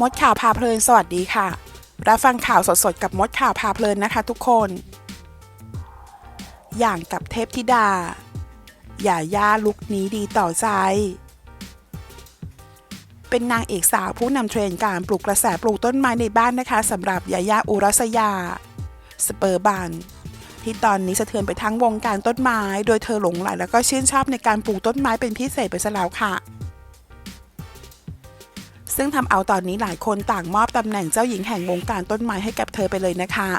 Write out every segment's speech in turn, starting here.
มดข่าวพาเพลินสวัสดีค่ะ รับฟังข่าวสดๆกับมดข่าวพาเพลินนะคะทุกคน อย่างกับเทพธิดา อย่าย่าลุกนี้ดีต่อใจ เป็นนางเอกสาวผู้นำเทรนด์การปลูกกระแสปลูกต้นไม้ในบ้านนะคะสำหรับยาย่าอุรัสยา สเปอร์บันที่ตอนนี้สะเทือนไปทั้งวงการต้นไม้ โดยเธอหลงใหลแล้วก็ชื่นชอบในการปลูกต้นไม้เป็นพิเศษไปซะแล้วค่ะ ซึ่งทำเอาตอนนี้หลายคนต่างมอบตำแหน่งเจ้าหญิงแห่งวงการต้นไม้ให้กับเธอไปเลยนะคะ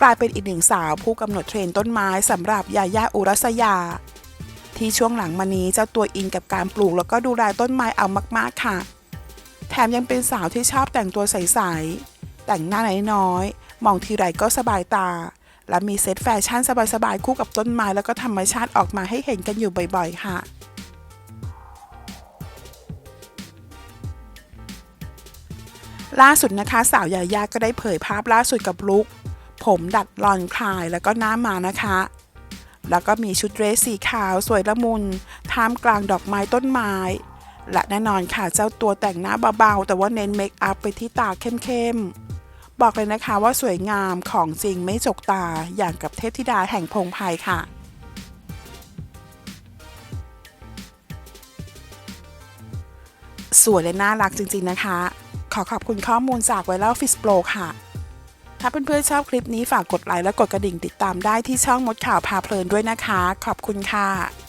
กลายเป็นอีกหนึ่งสาวผู้กำหนดเทรนต้นไม้สำหรับยาย่าอุรัสยา ที่ช่วงหลังมานี้เจ้าตัวอินกับการปลูกแล้วก็ดูแลต้นไม้เอามากๆค่ะ แถมยังเป็นสาวที่ชอบแต่งตัวใสๆแต่งหน้าน้อยๆมองทีไรก็สบายตา และมีเซ็ตแฟชั่นสบายๆคู่กับต้นไม้แล้วก็ธรรมชาติออกมาให้เห็นกันอยู่บ่อยๆค่ะ ล่าสุดนะคะสาวยายาก็ได้เผยภาพล่าสุดกับลุคผมดัดลอนคลายแล้วก็หน้ามานะคะ แล้วก็มีชุดเดรสสีขาวสวยละมุนท่ามกลางดอกไม้ต้นไม้ และแน่นอนค่ะเจ้าตัวแต่งหน้าเบาๆ แต่ว่าเน้นเมคอัพไปที่ตาเข้มๆ บอกเลยนะคะว่าสวยงามของจริงไม่จกตาอย่างกับเทพธิดาแห่งพงไพรค่ะสวยและน่ารักจริงๆนะคะ ขอขอบคุณข้อมูลจากไวรัลฟิสโปรค่ะ ถ้าเพื่อนๆชอบคลิปนี้ฝากกดไลค์และกดกระดิ่งติดตามได้ที่ช่องมดข่าวพาเพลินด้วยนะคะ ขอบคุณค่ะ